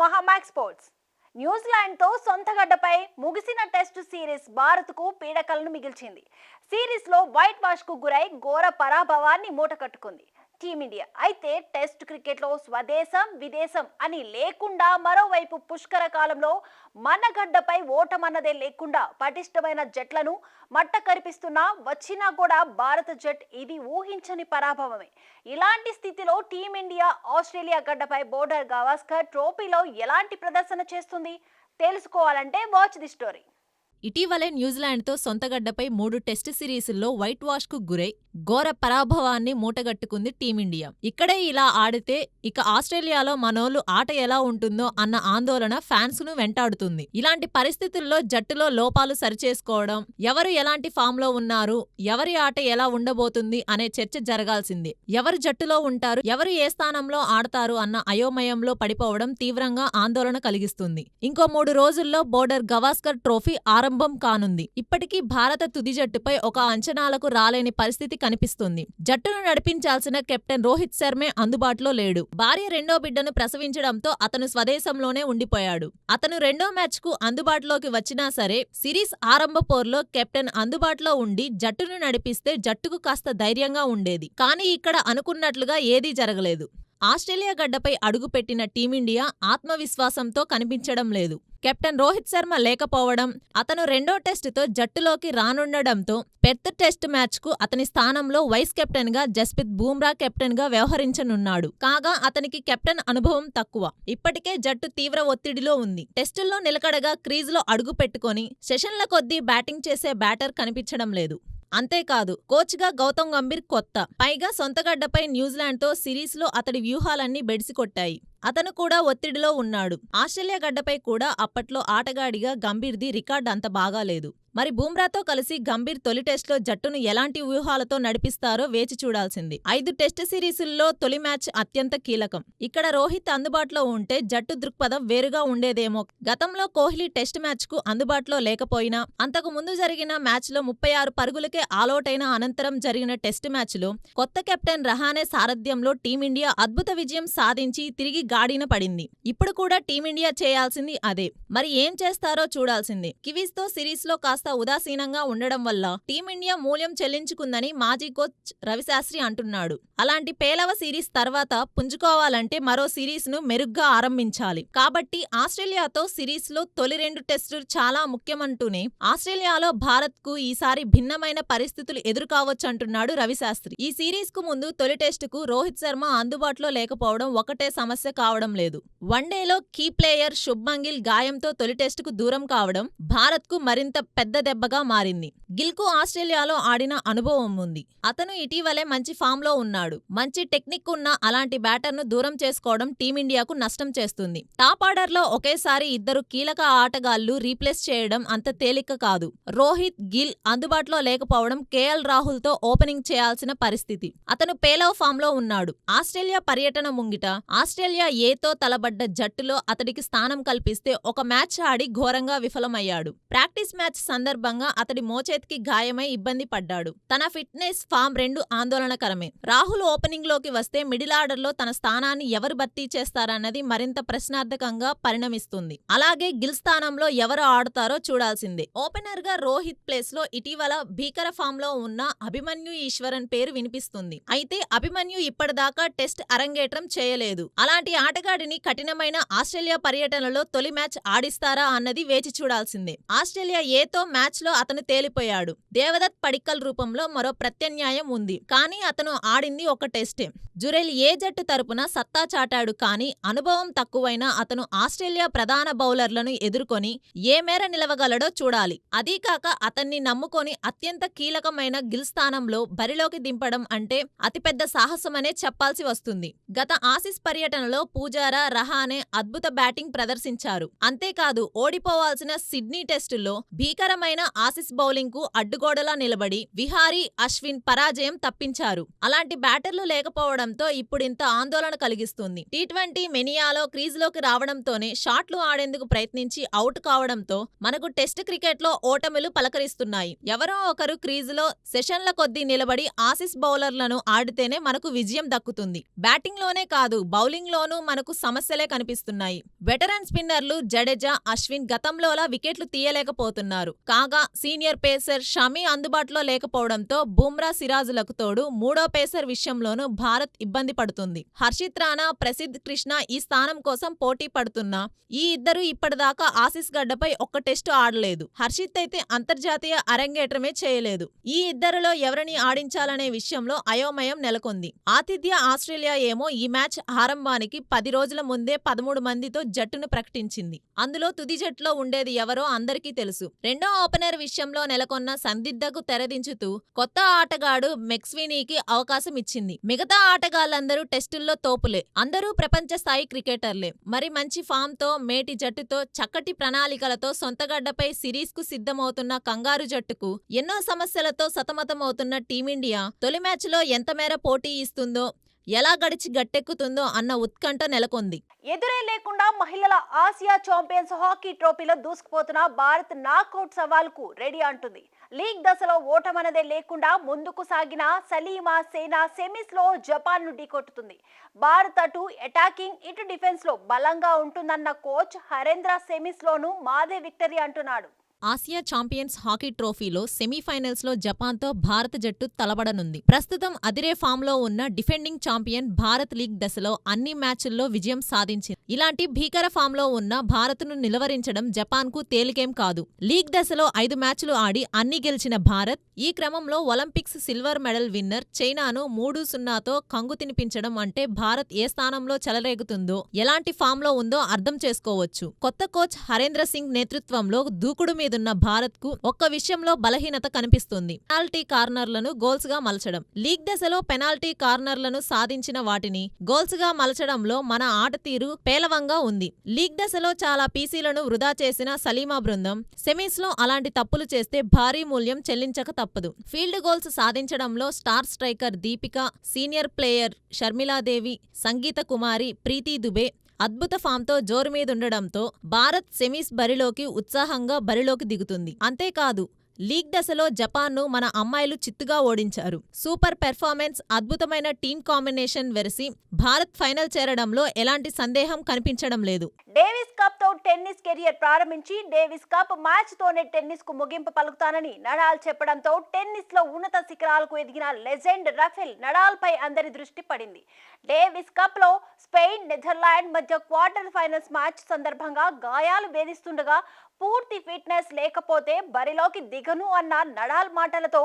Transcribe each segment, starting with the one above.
మహామాక్ sports. న్యూజిలాండ్తో సొంత గడ్డపై ముగిసిన టెస్ట్ సిరీస్ భారత్కు పీడకలను మిగిల్చింది. సిరీస్లో వైట్ వాష్కు గురై ఘోర పరాభవాన్ని మూటకట్టుకుంది. టీమిండియా. అయితే టెస్ట్ క్రికెట్లో స్వదేశం విదేశం అని లేకుండా మరోవైపు పుష్కర కాలంలో మన గడ్డపై ఓటమన్నదే లేకుండా పటిష్టమైన జట్లను మట్ట కరిపిస్తున్నా వచ్చినా కూడా భారత జట్ ఇది ఊహించని పరాభవమే. ఇలాంటి స్థితిలో టీమిండియా ఆస్ట్రేలియా గడ్డపై బోర్డర్ గవాస్కర్ ట్రోఫీలో ఎలాంటి ప్రదర్శన చేస్తుంది? తెలుసుకోవాలంటే వాచ్ ది స్టోరీ. ఇటీవలే న్యూజిలాండ్తో సొంతగడ్డపై మూడు టెస్టు సిరీసుల్లో వైట్ వాష్కు గురై ఘోర పరాభవాన్ని మూటగట్టుకుంది టీమిండియా. ఇక్కడే ఇలా ఆడితే ఇక ఆస్ట్రేలియాలో మనోళ్ళు ఆట ఎలా ఉంటుందో అన్న ఆందోళన ఫ్యాన్స్ను వెంటాడుతుంది. ఇలాంటి పరిస్థితుల్లో జట్టులో లోపాలు సరిచేసుకోవడం ఎవరు ఎలాంటి ఫామ్లో ఉన్నారు ఎవరి ఆట ఎలా ఉండబోతుంది అనే చర్చ జరగాల్సిందే. ఎవరు జట్టులో ఉంటారు ఎవరు ఏ స్థానంలో ఆడతారు అన్న అయోమయంలో పడిపోవడం తీవ్రంగా ఆందోళన కలిగిస్తుంది. ఇంకో మూడు రోజుల్లో బోర్డర్ గవాస్కర్ ట్రోఫీ ప్రారంభం కానుంది. ఇప్పటికీ భారత తుది జట్టుపై ఒక అంచనాలకు రాలేని పరిస్థితి కనిపిస్తుంది. జట్టును నడిపించాల్సిన కెప్టెన్ రోహిత్ శర్మే అందుబాటులో లేడు. భార్య రెండో బిడ్డను ప్రసవించడంతో అతను స్వదేశంలోనే ఉండిపోయాడు. అతను రెండో మ్యాచ్కు అందుబాటులోకి వచ్చినా సరే సిరీస్ ఆరంభ పోర్లో కెప్టెన్ అందుబాటులో ఉండి జట్టును నడిపిస్తే జట్టుకు కాస్త ధైర్యంగా ఉండేది. కానీ ఇక్కడ అనుకున్నట్లుగా ఏదీ జరగలేదు. ఆస్ట్రేలియా గడ్డపై అడుగుపెట్టిన టీమిండియా ఆత్మవిశ్వాసంతో కనిపించడం లేదు. కెప్టెన్ రోహిత్ శర్మ లేకపోవడం అతను రెండో టెస్టుతో జట్టులోకి రానుండడంతో పెర్త్ టెస్ట్ మ్యాచ్కు అతని స్థానంలో వైస్ కెప్టెన్గా జస్ప్రీత్ బూమ్రా కెప్టెన్గా వ్యవహరించనున్నాడు. కాగా అతనికి కెప్టెన్ అనుభవం తక్కువ. ఇప్పటికే జట్టు తీవ్ర ఒత్తిడిలో ఉంది. టెస్టుల్లో నిలకడగా క్రీజులో అడుగుపెట్టుకొని సెషన్ల కొద్దీ బ్యాటింగ్ చేసే బ్యాటర్ కనిపించడం లేదు. అంతేకాదు కోచ్గా గౌతమ్ గంభీర్ కొత్త. పైగా సొంతగడ్డపై న్యూజిలాండ్తో సిరీస్లో అతడి వ్యూహాలన్నీ బెడిసికొట్టాయి. అతను కూడా ఒత్తిడిలో ఉన్నాడు. ఆస్ట్రేలియా గడ్డపై కూడా అప్పట్లో ఆటగాడిగా గంభీర్ది రికార్డ్ అంత బాగాలేదు. మరి బూమ్రాతో కలిసి గంభీర్ తొలి టెస్టులో జట్టును ఎలాంటి వ్యూహాలతో నడిపిస్తారో వేచి చూడాల్సింది. ఐదు టెస్ట్ సిరీసుల్లో తొలి మ్యాచ్ అత్యంత కీలకం. ఇక్కడ రోహిత్ అందుబాటులో ఉంటే జట్టు దృక్పథం వేరుగా ఉండేదేమో. గతంలో కోహ్లీ టెస్ట్ మ్యాచ్కు అందుబాటులో లేకపోయినా అంతకు ముందు జరిగిన మ్యాచ్లో ముప్పై ఆరు పరుగులకే ఆలౌటైన అనంతరం జరిగిన టెస్ట్ మ్యాచ్లో కొత్త కెప్టెన్ రహానే సారథ్యంలో టీమిండియా అద్భుత విజయం సాధించి తిరిగి గాడిన పడింది. ఇప్పుడు కూడా టీమిండియా చేయాల్సింది అదే. మరి ఏం చేస్తారో చూడాల్సింది. కివీస్తో సిరీస్లో కాస్త ఉదాసీనంగా ఉండడం వల్ల టీమిండియా మూల్యం చెల్లించుకుందని మాజీ కోచ్ రవిశాస్త్రి అంటున్నాడు. అలాంటి పేలవ సిరీస్ తర్వాత పుంజుకోవాలంటే మరో సిరీస్ను మెరుగ్గా ఆరంభించాలి. కాబట్టి ఆస్ట్రేలియాతో సిరీస్లో తొలి రెండు టెస్టులు చాలా ముఖ్యమంటూనే ఆస్ట్రేలియాలో భారత్కు ఈసారి భిన్నమైన పరిస్థితులు ఎదురుకావచ్చంటున్నాడు రవిశాస్త్రి. ఈ సిరీస్కు ముందు తొలి టెస్టుకు రోహిత్ శర్మ అందుబాటులో లేకపోవడం ఒకటే సమస్య కావడం లేదు. వన్డేలో కీ ప్లేయర్ శుభ్మన్ గాయంతో తొలి టెస్టుకు దూరం కావడం భారత్కు మరింత పెద్ద దెబ్బగా మారింది. గిల్కు ఆస్ట్రేలియాలో ఆడిన అనుభవం ఉంది. అతను ఇటీవలే మంచి ఫామ్లో ఉన్నాడు. మంచి టెక్నిక్ ఉన్న అలాంటి బ్యాటర్ను దూరం చేసుకోవడం టీమిండియాకు నష్టం చేస్తుంది. టాప్ ఆర్డర్లో ఒకేసారి ఇద్దరు కీలక ఆటగాళ్ళు రీప్లేస్ చేయడం అంత తేలిక కాదు. రోహిత్ గిల్ అందుబాటులో లేకపోవడం కేఎల్ రాహుల్తో ఓపెనింగ్ చేయాల్సిన పరిస్థితి. అతను పేలవ్ ఫామ్లో ఉన్నాడు. ఆస్ట్రేలియా పర్యటన ముంగిట ఆస్ట్రేలియా ఏతో తలబడ్డ జట్టులో అతడికి స్థానం కల్పిస్తే ఒక మ్యాచ్ ఆడి ఘోరంగా విఫలమయ్యాడు. ప్రాక్టీస్ మ్యాచ్ సందర్భంగా అతడి మోచేతికి గాయమై ఇబ్బంది పడ్డాడు. తన ఫిట్నెస్ ఫామ్ రెండు ఆందోళనకరమే. రాహుల్ ఓపెనింగ్లోకి వస్తే మిడిల్ ఆర్డర్లో తన స్థానాన్ని ఎవరు భర్తీ చేస్తారన్నది మరింత ప్రశ్నార్థకంగా పరిణమిస్తుంది. అలాగే గిల్ స్థానంలో ఎవరు ఆడతారో చూడాల్సిందే. ఓపెనర్గా రోహిత్ ప్లేస్లో ఇటీవల భీకర ఫామ్లో ఉన్న అభిమన్యు ఈశ్వరన్ పేరు వినిపిస్తుంది. అయితే అభిమన్యు ఇప్పటిదాకా టెస్ట్ అరంగేట్రం చేయలేదు. అలాంటి ఆటగాడిని కఠినమైన ఆస్ట్రేలియా పర్యటనలో తొలి మ్యాచ్ ఆడిస్తారా అన్నది వేచి చూడాల్సిందే. ఆస్ట్రేలియా ఏతో మ్యాచ్లో అతను తేలిపోయాడు. దేవదత్ పడిక్కల్ రూపంలో మరో ప్రత్యామ్నాయం ఉంది. కానీ అతను ఆడింది ఒక టెస్టే. జురెల్ ఏ జట్టు తరపున సత్తా చాటాడు కానీ అనుభవం తక్కువైనా అతను ఆస్ట్రేలియా ప్రధాన బౌలర్లను ఎదుర్కొని ఏ మేర నిలవగలడో చూడాలి. అదీకాక అతన్ని నమ్ముకొని అత్యంత కీలకమైన గిల్ స్థానంలో బరిలోకి దింపడం అంటే అతిపెద్ద సాహసమనే చెప్పాల్సి వస్తుంది. గత ఆసిస్ పర్యటనలో పూజారా రహానే అద్భుత బ్యాటింగ్ ప్రదర్శించారు. అంతేకాదు ఓడిపోవాల్సిన సిడ్నీ టెస్టులో భీకర విఫలమైన ఆసిస్ బౌలింగ్కు అడ్డుగోడలా నిలబడి విహారీ అశ్విన్ పరాజయం తప్పించారు. అలాంటి బ్యాటర్లు లేకపోవడంతో ఇప్పుడింత ఆందోళన కలిగిస్తుంది. టీ ట్వంటీ మెనియాలో క్రీజులోకి రావడంతోనే షాట్లు ఆడేందుకు ప్రయత్నించి అవుట్ కావడంతో మనకు టెస్ట్ క్రికెట్లో ఓటమిలు పలకరిస్తున్నాయి. ఎవరో ఒకరు క్రీజులో సెషన్ల కొద్దీ నిలబడి ఆసిస్ బౌలర్లను ఆడితేనే మనకు విజయం దక్కుతుంది. బ్యాటింగ్లోనే కాదు బౌలింగ్లోనూ మనకు సమస్యలే కనిపిస్తున్నాయి. వెటరన్ స్పిన్నర్లు జడేజా అశ్విన్ గతంలోలా వికెట్లు తీయలేకపోతున్నారు. కాగా సీనియర్ పేసర్ షమి అందుబాటులో లేకపోవడంతో బుమ్రా సిరాజులకు తోడు మూడో పేసర్ విషయంలోనూ భారత్ ఇబ్బంది పడుతుంది. హర్షిత్ రాణా ప్రసిద్ధ్ కృష్ణ ఈ స్థానం కోసం పోటీ పడుతున్నా ఈ ఇద్దరు ఇప్పటిదాకా ఆసిస్ గడ్డపై ఒక్క టెస్టు ఆడలేదు. హర్షిత్ అయితే అంతర్జాతీయ అరంగేట్రమే చేయలేదు. ఈ ఇద్దరిలో ఎవరిని ఆడించాలనే విషయంలో అయోమయం నెలకొంది. ఆతిథ్య ఆస్ట్రేలియా ఏమో ఈ మ్యాచ్ ఆరంభానికి పది రోజుల ముందే పదమూడు మందితో జట్టును ప్రకటించింది. అందులో తుది జట్టులో ఉండేది ఎవరో అందరికీ తెలుసు. రెండో ఓపెనర్ విషయంలో నెలకొన్న సందిగ్ధకు తెరదించుతూ కొత్త ఆటగాడు మెక్స్వినీకి అవకాశం ఇచ్చింది. మిగతా ఆటగాళ్ళందరూ టెస్టుల్లో తోపులే. అందరూ ప్రపంచ స్థాయి క్రికెటర్లే. మరి మంచి ఫామ్తో మేటి జట్టుతో చక్కటి ప్రణాళికలతో సొంతగడ్డపై సిరీస్కు సిద్ధమవుతున్న కంగారు జట్టుకు ఎన్నో సమస్యలతో సతమతమవుతున్న టీమిండియా తొలి మ్యాచ్లో ఎంత మేర పోటీ ఇస్తుందో ఎలా గడిచి గట్టెక్కుతుందో అన్న ఉత్కంఠ నెలకొంది. ఎదురే లేకుండా మహిళల ఆసియా ఛాంపియన్స్ హాకీ ట్రోఫీలో దూసుకుపోతున్న భారత్ నాకౌట్ సవాల్కు రెడీ అంటుంది. లీగ్ దశలో ఓటమనదే లేకుండా ముందుకు సాగిన సలీమా సేనా సెమీస్లో జపాన్ను ఢీకొట్టుతుంది. భారత్ అటు అటాకింగ్ ఇటు డిఫెన్స్లో బలంగా ఉంటుందన్న కోచ్ హరేంద్ర సెమీస్ లోను మాదే విక్టరీ అంటున్నాడు. ఆసియా ఛాంపియన్స్ హాకీ ట్రోఫీలో సెమీఫైనల్స్లో జపాన్తో భారత జట్టు తలబడనుంది. ప్రస్తుతం అదిరే ఫామ్లో ఉన్న డిఫెండింగ్ ఛాంపియన్ భారత్ లీగ్ దశలో అన్ని మ్యాచ్ల్లో విజయం సాధించింది ఇలాంటి భీకర ఫామ్లో ఉన్న భారత్ను నిలవరించడం జపాన్కు తేలికేం కాదు. లీగ్ దశలో ఐదు మ్యాచ్లు ఆడి అన్ని గెలిచిన భారత్ ఈ క్రమంలో ఒలింపిక్స్ సిల్వర్ మెడల్ విన్నర్ చైనాను మూడు సున్నాతో కంగు తినిపించడం అంటే భారత్ ఏ స్థానంలో చెలరేగుతుందో ఎలాంటి ఫామ్లో ఉందో అర్థం చేసుకోవచ్చు. కొత్త కోచ్ హరేంద్ర సింగ్ నేతృత్వంలో దూకుడు మీద భారత్కు ఒక్క విషయంలో బలహీనత కనిపిస్తుంది. పెనాల్టీ కార్నర్లను గోల్స్గా మలచడం. లీగ్ దశలో పెనాల్టీ కార్నర్లను సాధించిన వాటిని గోల్స్గా మలచడంలో మన ఆట తీరు పేలవంగా ఉంది. లీగ్ దశలో చాలా పీసీలను వృధా చేసిన సలీమా బృందం సెమీస్లో అలాంటి తప్పులు చేస్తే భారీ మూల్యం చెల్లించక తప్పదు. ఫీల్డ్ గోల్స్ సాధించడంలో star striker Deepika senior player Sharmiladevi Sangeeta Kumari Preeti Dubey అద్భుత ఫామ్తో జోరు మీదుండడంతో భారత్ సెమీస్ బరిలోకి ఉత్సాహంగా బరిలోకి దిగుతుంది. అంతేకాదు లీగ్ దశలో జపాన్ను మన అమ్మాయిలు చిత్తుగా ఓడించారు. సూపర్ పెర్ఫార్మెన్స్ అద్భుతమైన టీం కాంబినేషన్ వెరసి భారత్ ఫైనల్ చేరడంలో ఎలాంటి సందేహం కనిపించడం లేదు. డేవిస్ కప్తో టెన్నిస్ కెరియర్ ప్రారంభించి డేవిస్ కప్ మ్యాచ్ తోనే టెన్నిస్కు ముగింపు పలుకుతానని నడాల్ చెప్పడంతో టెన్నిస్లో ఉన్నత శిఖరాలకు ఎదిగిన లెజెండ్ రఫెల్ నడాల్ పై అందరి దృష్టి పడింది. డేవిస్ కప్లో స్పెయిన్ నెదర్లాండ్ మధ్య క్వార్టర్ ఫైనల్స్ మ్యాచ్ సందర్భంగా గాయాలు వేధిస్తుండగా పూర్తి ఫిట్నెస్ లేకపోతే బరిలోకి దిగను అన్న నడాల్ మాటలతో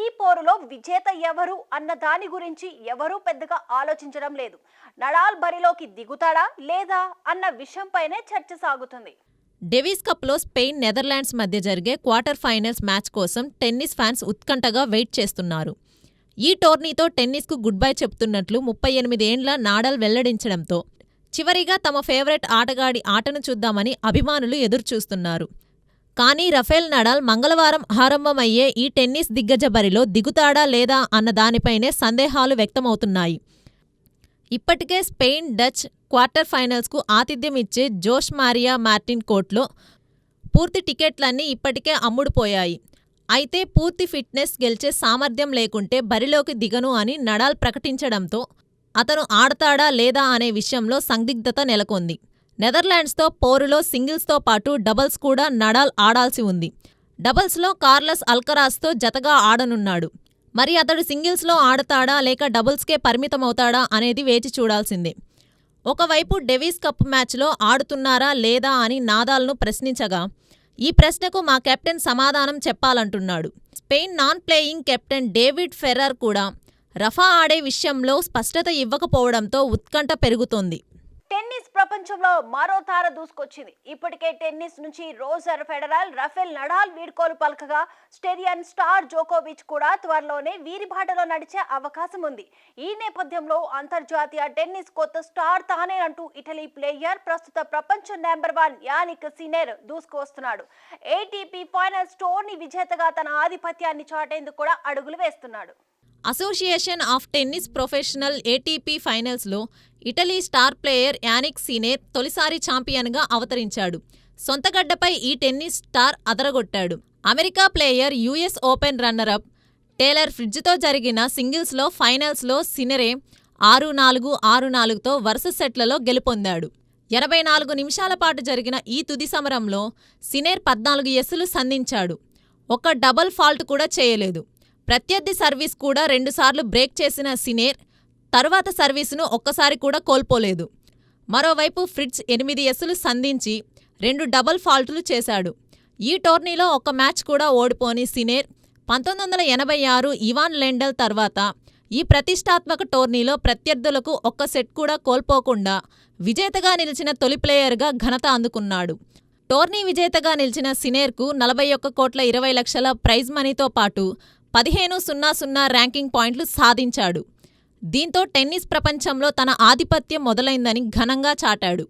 ఈ పోరులో విజేత ఎవరు అన్న దాని గురించి ఎవరూ పెద్దగా ఆలోచించడం లేదు. నడాల్ బరిలోకి దిగుతాడా లేదా అన్న విషయంపైనే చర్చ సాగుతుంది. డెవిస్ కప్లో స్పెయిన్ నెదర్లాండ్స్ మధ్య జరిగే క్వార్టర్ ఫైనల్స్ మ్యాచ్ కోసం టెన్నిస్ ఫ్యాన్స్ ఉత్కంఠగా వెయిట్ చేస్తున్నారు. ఈ టోర్నీతో టెన్నిస్కు గుడ్ బై చెప్తున్నట్లు ముప్పై ఎనిమిది ఏండ్ల నాడల్ వెల్లడించడంతో చివరిగా తమ ఫేవరెట్ ఆటగాడి ఆటను చూద్దామని అభిమానులు ఎదురుచూస్తున్నారు. కానీ రఫేల్ నడాల్ మంగళవారం ఆరంభమయ్యే ఈ టెన్నిస్ దిగ్గజ బరిలో దిగుతాడా లేదా అన్న దానిపైనే సందేహాలు వ్యక్తమవుతున్నాయి. ఇప్పటికే స్పెయిన్ డచ్ క్వార్టర్ ఫైనల్స్కు ఆతిథ్యం ఇచ్చే జోష్ మారియా మార్టిన్ కోర్ట్లో పూర్తి టికెట్లన్నీ ఇప్పటికే అమ్ముడుపోయాయి. అయితే పూర్తి ఫిట్నెస్ గెలిచే సామర్థ్యం లేకుంటే బరిలోకి దిగను అని నడాల్ ప్రకటించడంతో అతను ఆడతాడా లేదా అనే విషయంలో సందిగ్ధత నెలకొంది. నెదర్లాండ్స్తో పోరులో సింగిల్స్తో పాటు డబుల్స్ కూడా నడాల్ ఆడాల్సి ఉంది. డబుల్స్లో కార్లస్ అల్కరాస్తో జతగా ఆడనున్నాడు. మరి అతడు సింగిల్స్లో ఆడతాడా లేక డబుల్స్కే పరిమితమవుతాడా అనేది వేచి చూడాల్సిందే. ఒకవైపు డెవిస్ కప్ మ్యాచ్లో ఆడుతున్నారా లేదా అని నాదాల్ను ప్రశ్నించగా ఈ ప్రశ్నకు మా కెప్టెన్ సమాధానం చెప్పాలంటున్నాడు. Spain non playing captain David Ferrer కూడా రఫా ఆడే విషయంలో స్పష్టత ఇవ్వకపోవడంతో ఉత్కంఠ పెరుగుతోంది. టెన్నిస్ ప్రపంచంలో మరో తార దూసుకొచ్చింది. ఇప్పటికే టెన్నిస్ నుంచి రోజర్ ఫెడరల్ రఫేల్ నడాల్ వీడ్కోలు పలకగా స్టెరియన్ స్టార్ జోకోవిచ్ కూడా త్వరలోనే వీరి బాటలో నడిచే అవకాశం ఉంది. ఈ నేపథ్యంలో అంతర్జాతీయ టెన్నిస్ కొత్త స్టార్ తానే అంటూ ఇటలీ ప్లేయర్ ప్రస్తుత ప్రపంచ నెంబర్ వన్ యానిక్ సినేర్ దూసుకువస్తున్నాడు. ఏటీపీ ఫైనల్స్ టోర్నీ విజేతగా తన ఆధిపత్యాన్ని చాటేందుకు కూడా అడుగులు వేస్తున్నాడు. Association of tennis professional ATP ఫైనల్స్లో Italy star player Jannik Sinner తొలిసారి ఛాంపియన్గా అవతరించాడు. సొంతగడ్డపై ఈ tennis star అదరగొట్టాడు. America player US open runner up Taylor ఫ్రిడ్జ్తో జరిగిన సింగిల్స్లో ఫైనల్స్లో సినెరే ఆరు నాలుగు ఆరు నాలుగుతో వరుస సెట్లలో గెలుపొందాడు. ఎనభై నాలుగు నిమిషాల పాటు జరిగిన ఈ తుది సమరంలో సినేర్ పద్నాలుగు ఎస్సులు సంధించాడు. ఒక్క డబుల్ ఫాల్ట్ కూడా చేయలేదు. ప్రత్యర్థి సర్వీస్ కూడా రెండుసార్లు బ్రేక్ చేసిన సినేర్ తరువాత సర్వీసును ఒక్కసారి కూడా కోల్పోలేదు. మరోవైపు ఫ్రిడ్జ్ ఎనిమిది ఎస్సులు సంధించి రెండు డబుల్ ఫాల్టులు చేశాడు. ఈ టోర్నీలో ఒక్క మ్యాచ్ కూడా ఓడిపోని సినేర్ పంతొమ్మిది వందల ఎనభై ఆరు ఇవాన్ లెండల్ తర్వాత ఈ ప్రతిష్టాత్మక టోర్నీలో ప్రత్యర్థులకు ఒక్క సెట్ కూడా కోల్పోకుండా విజేతగా నిలిచిన తొలి ప్లేయర్గా ఘనత అందుకున్నాడు. టోర్నీ విజేతగా నిలిచిన సినేర్కు నలభై ఒక్క కోట్ల ఇరవై లక్షల ప్రైజ్ మనీతో పాటు పదిహేను సున్నా సున్నా ర్యాంకింగ్ పాయింట్లు సాధించాడు. దీంతో టెన్నిస్ ప్రపంచంలో తన ఆధిపత్యం మొదలైందని ఘనంగా చాటాడు.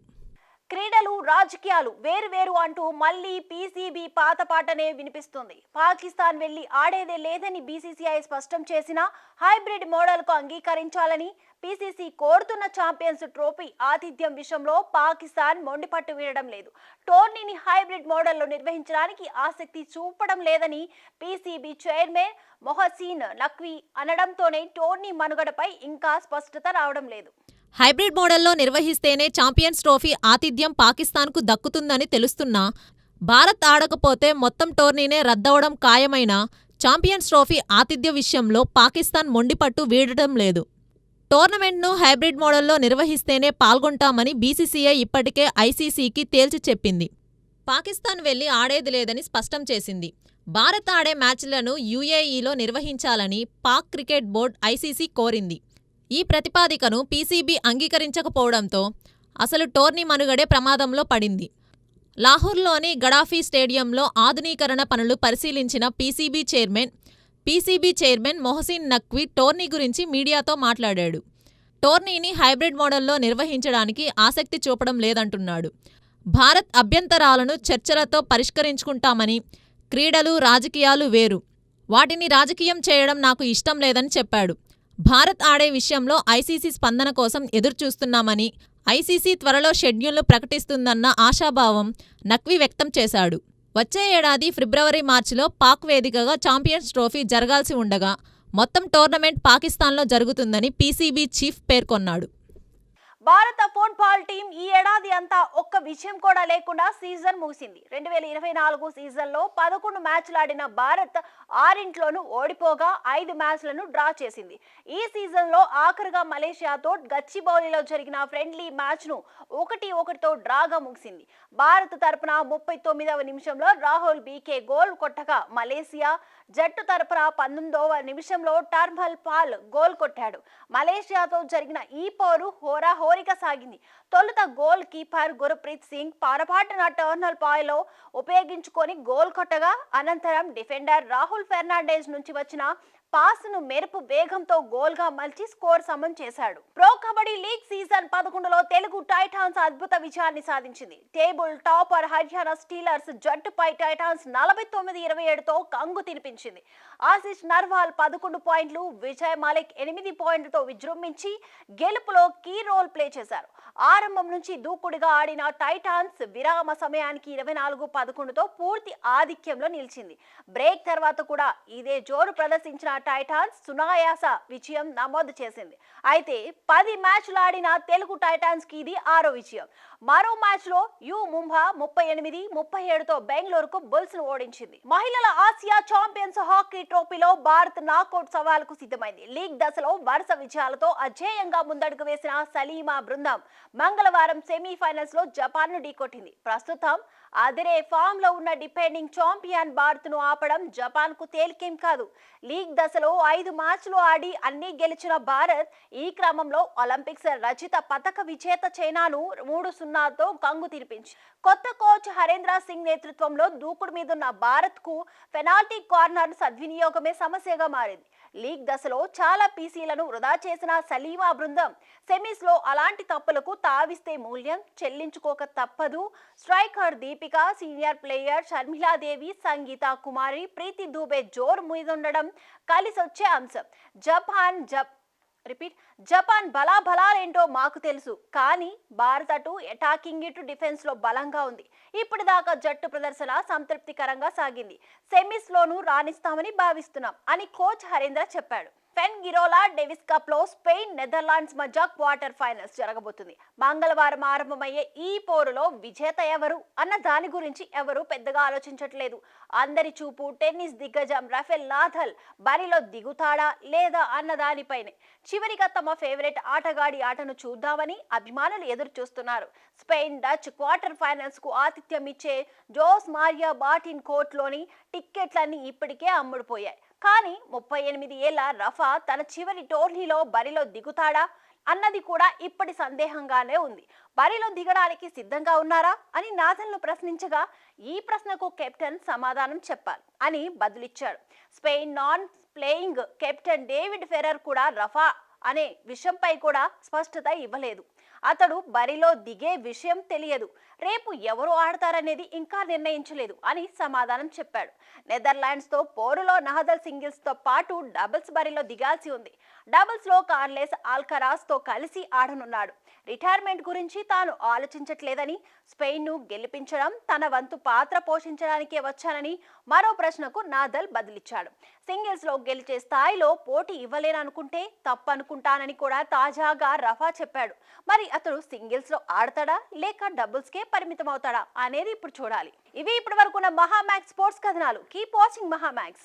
క్రీడలు రాజకీయాలు వేరు వేరు అంటూ మళ్ళీ పీసీబీ పాత పాటనే వినిపిస్తుంది. పాకిస్తాన్ వెళ్ళి ఆడేదే లేదని బీసీసీఐ స్పష్టం చేసిన హైబ్రిడ్ మోడల్కు అంగీకరించాలని పీసీసీ కోరుతున్న ఛాంపియన్స్ ట్రోఫీ ఆతిథ్యం విషయంలో పాకిస్తాన్ మొండిపట్టు వీడడం లేదు. టోర్నీని హైబ్రిడ్ మోడల్లో నిర్వహించడానికి ఆసక్తి చూపడం లేదని పీసీబీ చైర్మన్ మొహసీన్ నక్వీ అనడంతోనే టోర్నీ మనుగడపై ఇంకా స్పష్టత రావడం లేదు. హైబ్రిడ్ మోడల్లో నిర్వహిస్తేనే ఛాంపియన్స్ ట్రోఫీ ఆతిథ్యం పాకిస్తాన్కు దక్కుతుందని తెలుస్తున్నా భారత్ ఆడకపోతే మొత్తం టోర్నీనే రద్దవడం ఖాయమైన ఛాంపియన్స్ ట్రోఫీ ఆతిథ్య విషయంలో పాకిస్తాన్ మొండిపట్టు వీడటం లేదు. టోర్నమెంట్ను హైబ్రిడ్ మోడల్లో నిర్వహిస్తేనే పాల్గొంటామని బీసీసీఐ ఇప్పటికే ఐసీసీకి తేల్చి చెప్పింది. పాకిస్తాన్ వెళ్ళి ఆడేది లేదని స్పష్టం చేసింది. భారత్ ఆడే మ్యాచ్లను యూఏఈలో నిర్వహించాలని పాక్ క్రికెట్ బోర్డు ఐసీసీ కోరింది. ఈ ప్రతిపాదికను పీసీబీ అంగీకరించకపోవడంతో అసలు టోర్నీ మనుగడే ప్రమాదంలో పడింది. లాహోర్లోని గడాఫీ స్టేడియంలో ఆధునీకరణ పనులు పరిశీలించిన PCB chairman PCB chairman Mohsin Naqvi tourney గురించి మీడియాతో మాట్లాడాడు. టోర్నీని హైబ్రిడ్ మోడల్లో నిర్వహించడానికి ఆసక్తి చూపడం లేదంటున్నాడు. భారత్ అభ్యంతరాలను చర్చలతో పరిష్కరించుకుంటామని క్రీడలు రాజకీయాలు వేరు. వాటిని రాజకీయం చేయడం నాకు ఇష్టం లేదని చెప్పాడు. భారత్ ఆడే విషయంలో ఐసీసీ స్పందన కోసం ఎదురుచూస్తున్నామని ఐసీసీ త్వరలో షెడ్యూల్ను ప్రకటిస్తుందన్న ఆశాభావం నక్వీ వ్యక్తం చేశాడు. వచ్చే ఏడాది ఫిబ్రవరి మార్చిలో పాక్ వేదికగా ఛాంపియన్స్ ట్రోఫీ జరగాల్సి ఉండగా మొత్తం టోర్నమెంట్ పాకిస్తాన్లో జరుగుతుందని పీసీబీ చీఫ్ పేర్కొన్నాడు. భారత ఫుట్బాల్ టీం ఈ ఏడాది అంతా ఒక్క విజయం కూడా లేకుండా సీజన్ ముగిసింది. రెండు వేల ఇరవై నాలుగు సీజన్లో పదకొండు మ్యాచ్లు ఆడిన భారత్ ఆరింట్లోనూ ఓడిపోగా ఐదు మ్యాచ్లను డ్రా చేసింది. ఈ సీజన్లో ఆఖరుగా మలేషియాతో గచ్చిబౌలిలో జరిగిన ఫ్రెండ్లీ మ్యాచ్ను ఒకటి ఒకటితో డ్రాగా ముగిసింది. భారత్ తరపున ముప్పై తొమ్మిదవ నిమిషంలో రాహుల్ బీకే గోల్ కొట్టగా మలేసియా జట్టు తరపున పంతొమ్మిదవ నిమిషంలో టర్మల్ పాల్ గోల్ కొట్టాడు. మలేషియాతో జరిగిన ఈ పోరు పోరిక సాగింది. తొలుత గోల్ కీపర్ గురుప్రీత్ సింగ్ పొరపాటున టర్నల్ పాయ్లో ఉపయోగించుకొని గోల్ కొట్టగా అనంతరం డిఫెండర్ రాహుల్ ఫెర్నాండేజ్ నుంచి వచ్చిన పాస్ను మెరుపు వేగంతో గోల్గా మలిచి స్కోర్ సమం చేశాడు. ప్రో కబడ్డీ లీగ్ సీజన్ పదకొండులో తెలుగు టైటాన్స్ అద్భుత విజయాన్ని సాధించింది. టేబుల్ టాపర్ హర్యానా స్టీలర్స్ జట్టుపై టైటాన్స్ నలభై తొమ్మిది ఇరవై ఏడుతో కంగు తినిపించింది. ఆశిష్ నర్వాల్ పదకొండు పాయింట్లు విజయ్ మాలిక్ ఎనిమిది పాయింట్లతో విజృంభించి గెలుపులో కీ రోల్ ప్లే చేశారు. ఆరంభం నుంచి దూకుడుగా ఆడిన టైటాన్స్ విరామ సమయానికి ఇరవై నాలుగు పదకొండుతో పూర్తి ఆధిక్యంలో నిలిచింది. బ్రేక్ తర్వాత కూడా ఇదే జోరు ప్రదర్శించిన టైటాన్స్ సునాయాస విజయం నమోదు చేసింది. అయితే పది మ్యాచ్లు ఆడిన తెలుగు టైటాన్స్కి ఇది ఆరో విజయం. మరో మ్యాచ్లో యు ముంబా ముప్పై ఎనిమిది ముప్పై ఏడుతో బెంగళూరుకు బుల్స్ను ఓడించింది. మహిళల ఆసియా ఛాంపియన్స్ హాకీ ట్రోఫీలో భారత్ నాకౌట్ సవాలుకు సిద్ధమైంది. లీగ్ దశలో వరుస విజయాలతో అజేయంగా ముందడుగు వేసిన సలీమా బృందం మంగళవారం సెమీఫైనల్స్లో జపాన్ను ఢీకొట్టింది. ప్రస్తుతం అదిరే ఫామ్లో ఉన్న డిపెండింగ్ ఛాంపియన్ భారత్ను ఆపడం జపాన్కు తేలికేం కాదు. లీగ్ దశ దశలో ఐదు మ్యాచ్లు ఆడి అన్ని గెలిచిన భారత్ ఈ క్రమంలో ఒలింపిక్స్ రచిత పతక విజేత చైనాను మూడు సున్నాతో కంగు తిరిపించి. కొత్త కోచ్ హరేంద్ర సింగ్ నేతృత్వంలో దూకుడు మీదున్న భారత్కు పెనాల్టీ కార్నర్ సద్వినియోగమే సమస్యగా మారింది. లీగ్ దశలో చాలా పీసీలను వృధా చేసిన సలీమా బృందం. సెమీస్లో అలాంటి తప్పులకు తావిస్తే మూల్యం చెల్లించుకోక తప్పదు. Striker Deepika senior player Sharmiladevi Sangita Kumari Preeti Dubey జోరు మీదుండడం కలిసొచ్చే అంశం. జపాన్ జప్ రిపీట్ జపాన్ బలాబలాలేంటో మాకు తెలుసు కానీ భారత్ అటు అటాకింగ్ ఇటు డిఫెన్స్లో బలంగా ఉంది. ఇప్పుడు దాకా జట్టు ప్రదర్శన సంతృప్తికరంగా సాగింది. సెమీస్లోనూ రాణిస్తామని భావిస్తున్నాం అని కోచ్ హరీంద్ర చెప్పాడు. ఫెన్ గిరోలా డేవిస్ కప్లో స్పెయిన్ నెదర్లాండ్స్ మధ్య క్వార్టర్ ఫైనల్స్ జరగబోతుంది. మంగళవారం ఆరంభమయ్యే ఈ పోరులో విజేత ఎవరు అన్న దాని గురించి ఎవరు పెద్దగా ఆలోచించట్లేదు. అందరి చూపు టెన్నిస్ దిగ్గజం రఫెల్ లాథల్ బరిలో దిగుతాడా లేదా అన్న దానిపైనే. చివరిగా తమ ఫేవరెట్ ఆటగాడి ఆటను చూద్దామని అభిమానులు ఎదురు చూస్తున్నారు స్పెయిన్ డచ్ క్వార్టర్ ఫైనల్స్కు ఆతిథ్యం ఇచ్చే జోస్ మారియా బాటిన్ కోర్ట్లోని టిక్కెట్లన్నీ ఇప్పటికే అమ్ముడుపోయాయి. కానీ ముప్పై ఎనిమిది ఏళ్ళ రఫా తన చివరి టోర్నీలో బరిలో దిగుతాడా అన్నది కూడా ఇప్పటి సందేహంగానే ఉంది. బరిలో దిగడానికి సిద్ధంగా ఉన్నారా అని నాథన్ను ప్రశ్నించగా ఈ ప్రశ్నకు కెప్టెన్ సమాధానం చెప్పాలి అని బదులిచ్చాడు. Spain non playing captain David Ferrer కూడా రఫా అనే విషయంపై కూడా స్పష్టత ఇవ్వలేదు. అతడు బరిలో దిగే విషయం తెలియదు. రేపు ఎవరు ఆడతారనేది ఇంకా నిర్ణయించలేదు అని సమాధానం చెప్పాడు. నెదర్లాండ్స్తో పోరులో నహదల్ సింగిల్స్తో పాటు డబుల్స్ బరిలో దిగాల్సి ఉంది. డబుల్స్లో కార్లెస్ ఆల్కరాస్తో కలిసి ఆడనున్నాడు. రిటైర్మెంట్ గురించి తాను ఆలోచించట్లేదని స్పెయిన్ను గెలిపించడం తన వంతు పాత్ర పోషించడానికే వచ్చానని మరో ప్రశ్నకు నాదల్ బదిలిచ్చాడు. సింగిల్స్లో గెలిచే స్థాయిలో పోటీ ఇవ్వలేననుకుంటే తప్పనుకుంటానని కూడా తాజాగా రఫా చెప్పాడు. మరి అతడు సింగిల్స్లో ఆడతాడా లేక డబుల్స్కే పరిమితం అవుతాడా అనేది ఇప్పుడు చూడాలి. ఇవి ఇప్పటి వరకు మహామ్యాక్స్ స్పోర్ట్స్ కథనాలు. Keep watching Mahaamax